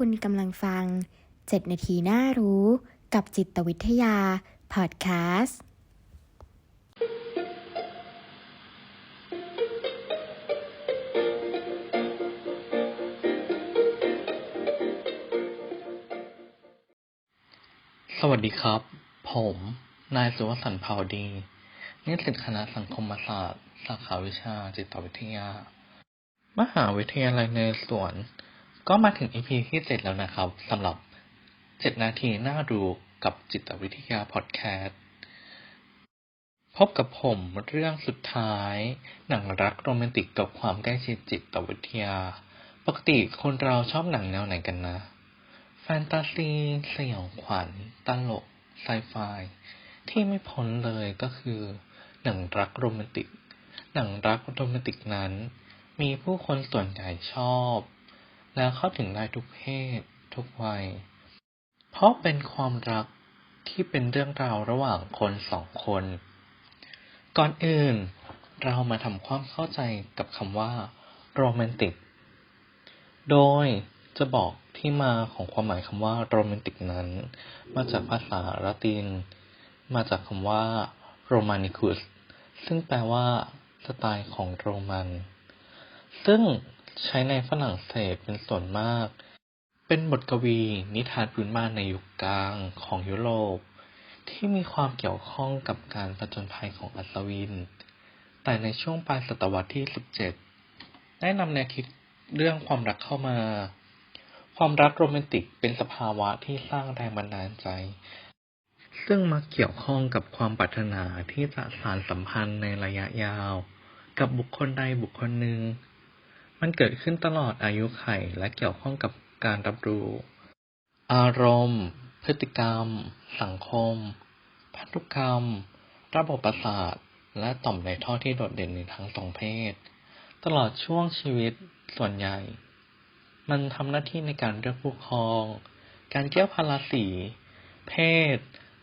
คุณกำลังฟัง 7 นาทีน่ารู้ กับจิตวิทยา พอดแคสต์ สวัสดีครับ ผม นายสุวสันต์เผ่าดีนิสิตคณะสังคมศาสตร์ สาขาวิชาจิตวิทยา มหาวิทยาลัยในเรศวร ก็มาถึง EP ที่เจ็ดแล้วนะครับสำหรับเจ็ดนาทีน่าดูกับจิตวิทยาพอดแคสต์พบกับผมเรื่องสุดท้าย หนังรักโรแมนติกกับความใกล้ชิดจิตวิทยา ปกติคนเราชอบหนังแนวไหนกันนะ แฟนตาซีสยองขวัญตลกไซไฟที่ไม่พ้นเลยก็คือ หนังรักโรแมนติก หนังรักโรแมนติกนั้น มีผู้คนส่วนใหญ่ชอบ แล้วเข้าถึงได้ทุกเพศ ทุกวัย เพราะเป็นความรักที่เป็นเรื่องราวระหว่างคนสองคน ก่อนอื่น เรามาทำความเข้าใจกับคำว่าโรแมนติก โดยจะบอกที่มาของความหมายคำว่าโรแมนติกนั้น มาจากภาษาละติน มาจากคำว่าโรมานิคุสซึ่งแปลว่าสไตล์ของโรมัน ซึ่ง ใช้ในฝรั่งเศสเป็นส่วนมาก เป็นบทกวีนิทานพื้นบ้านในยุคกลางของยุโรป ที่มีความเกี่ยวข้องกับการผจญภัยของอัศวิน แต่ในช่วงปลายศตวรรษที่ 17 ได้นำแนวคิดเรื่องความรักเข้ามา ความรักโรแมนติกเป็นสภาวะที่สร้างแรงบันดาลใจ ซึ่งมักเกี่ยวข้องกับความปรารถนาที่จะสานสัมพันธ์ในระยะยาว กับบุคคลใดบุคคลหนึ่ง มันเกิดขึ้นตลอดอายุไขและเกี่ยวข้องกับการรับรู้ อารมณ์ พฤติกรรม สังคม พันธุกรรม ระบบประสาท และต่อมในท่อที่โดดเด่นในทั้งสองเพศ ตลอดช่วงชีวิตส่วนใหญ่ มันทำหน้าที่ในการเลือกผู้ครอง การเกี่ยวพาราสี เพศ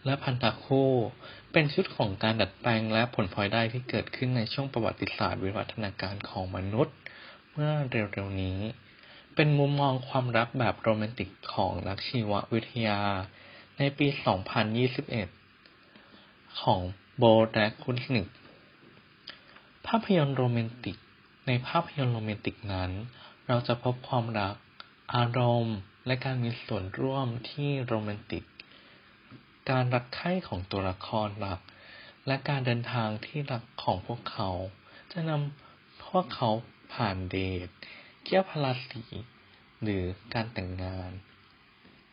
และพันธคู่ เป็นชุดของการดัดแปลงและผลพลอยได้ที่เกิดขึ้นในช่วงประวัติศาสตร์วิวัฒนาการของมนุษย์ เมื่อเร็วๆนี้ เป็นมุมมองความรักแบบโรแมนติกของนักชีววิทยา ในปี 2021 ของโบแดกคุนสนิกภาพยนตร์โรแมนติก ในภาพยนตร์โรแมนติกนั้น เราจะพบความรัก อารมณ์ และการมีส่วนร่วมที่โรแมนติก การรักใคร่ของตัวละครหลัก และการเดินทางที่รักของพวกเขา จะนำพวกเขา ผ่านเดทเกี่ยวพาราสีหรือการแต่งงาน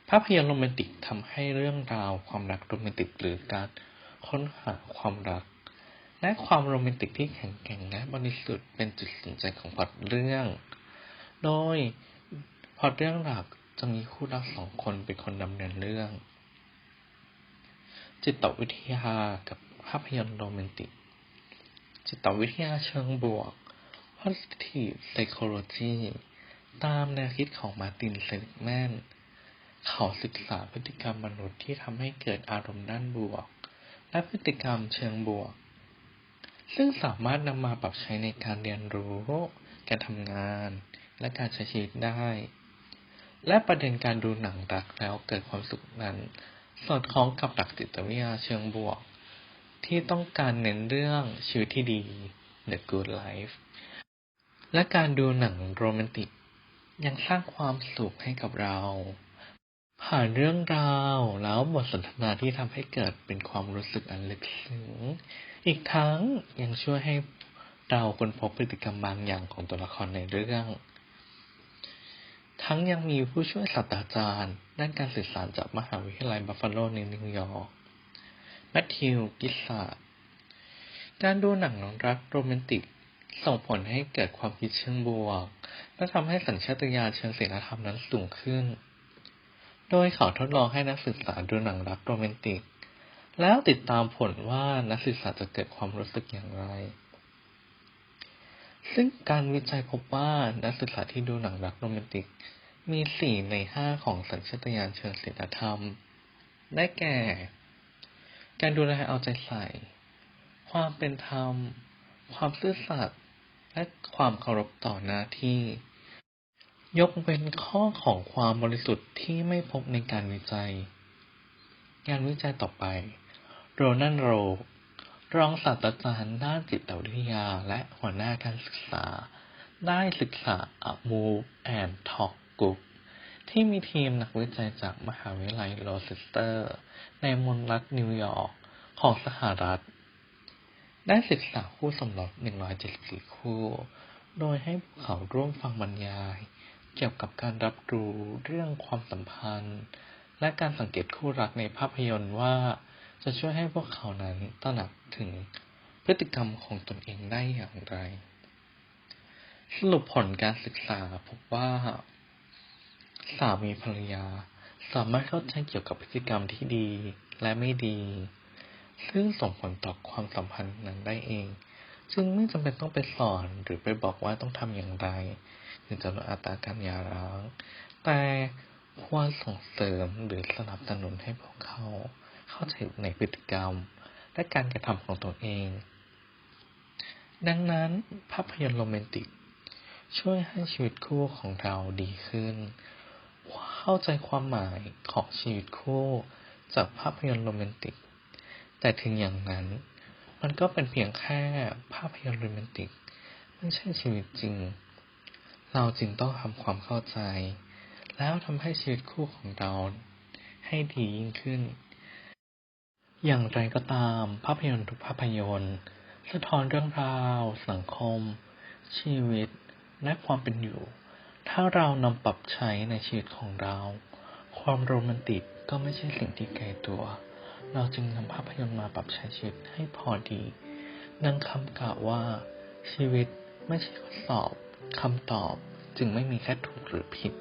ภาพยนตร์โรแมนติกทำให้เรื่องราวความรักโรแมนติกหรือการค้นหาความรัก และความโรแมนติกที่แข็งแกร่งและบริสุทธิ์เป็นจุดสนใจของพล็อตเรื่อง โดยพล็อตเรื่องหลักจะมีคู่รักสองคนเป็นคนดำเนินเรื่อง จิตวิทยากับภาพยนตร์โรแมนติก จิตวิทยาเชิงบวก positive psychology ตามแนวคิดของมาร์ตินเซลิกแมน เขาศึกษาพฤติกรรมมนุษย์ที่ทำให้เกิดอารมณ์ด้านบวก และพฤติกรรมเชิงบวก ซึ่งสามารถนำมาปรับใช้ในการเรียนรู้ การทำงาน และการใช้ชีวิตได้ และประเด็นการดูหนังรักแล้วเกิดความสุขนั้น สอดคล้องกับหลักจิตวิทยาเชิงบวก ที่ต้องการเน้นเรื่องชีวิตที่ดี The Good Life และการดูหนังโรแมนติก ยังสร้างความสุขให้กับเรา ผ่านเรื่องราวแล้วบทสนทนาที่ทำให้เกิดเป็นความรู้สึกอันลึกซึ้ง อีกทั้งยังช่วยให้เราค้นพบพฤติกรรมบางอย่างของตัวละครในเรื่อง ทั้งยังมีผู้ช่วยศาสตราจารย์ ด้านการสื่อสารจากมหาวิทยาลัยบัฟฟาโลในนิวยอร์กแมทธิว กิสซาการดูหนังรักโรแมนติก ส่งผลให้เกิดความคิดเชิงบวก และทำให้สัญชาตญาณเชิงศีลธรรมนั้นสูงขึ้น โดยเขาทดลองให้นักศึกษาดูหนังรักโรแมนติก แล้วติดตามผลว่านักศึกษาจะเกิดความรู้สึกอย่างไร ซึ่งการวิจัยพบว่านักศึกษาที่ดูหนังรักโรแมนติก มีสี่ในห้าของสัญชาตญาณเชิงศีลธรรม ได้แก่ การดูแลเอาใจใส่ ความเป็นธรรม ความซื่อสัตย์และความเคารพต่อหน้าที่ ยกเว้นข้อของความบริสุทธิ์ที่ไม่พบในการวิจัย งานวิจัยต่อไป โรนันโร รองศาสตราจารย์ด้านจิตวิทยาและหัวหน้าการศึกษา ได้ศึกษา A Move and Talk Group ที่มีทีมนักวิจัยจากมหาวิทยาลัยโรเชสเตอร์ ในมณรัฐนิวยอร์กของสหรัฐ ได้ศึกษาคู่สมรส 174 คู่ โดยให้พวกเขาร่วมฟังบรรยาย เกี่ยวกับการรับรู้เรื่องความสัมพันธ์ และการสังเกตคู่รักในภาพยนตร์ว่า จะช่วยให้พวกเขานั้นตระหนักถึงพฤติกรรมของตนเองได้อย่างไร สรุปผลการศึกษาพบว่า สามีภรรยา สามารถเข้าใจเกี่ยวกับพฤติกรรมที่ดีและไม่ดี ซึ่งส่งผลต่อความสัมพันธ์นั้นได้เอง จึงไม่จำเป็นต้องไปสอนหรือไปบอกว่าต้องทำอย่างไรถึงจะลดอัตราการหย่าร้าง แต่ควรส่งเสริมหรือสนับสนุนให้พวกเขา เข้าใจในพฤติกรรม และการกระทำของตนเอง ดังนั้นภาพยนตร์โรแมนติก ช่วยให้ชีวิตคู่ของเราดีขึ้น เข้าใจความหมายของชีวิตคู่ จากภาพยนตร์โรแมนติก แต่ถึงอย่างนั้น มันก็เป็นเพียงแค่ภาพยนตร์โรแมนติก ไม่ใช่ชีวิตจริง เราจึงต้องทำความเข้าใจ แล้วทำให้ชีวิตคู่ของเรา ให้ดียิ่งขึ้น อย่างไรก็ตาม ภาพยนตร์ทุกภาพยนตร์สะท้อนเรื่องราว สังคม ชีวิต และความเป็นอยู่ ถ้าเรานำปรับใช้ในชีวิตของเรา ความโรแมนติกก็ไม่ใช่สิ่งที่ไกลตัว เราจึงนำภาพยนตร์มาปรับใช้ชีวิตให้พอดี ดังคำกล่าวว่า ชีวิตไม่ใช่ข้อสอบคำตอบจึงไม่มีแค่ถูกหรือผิด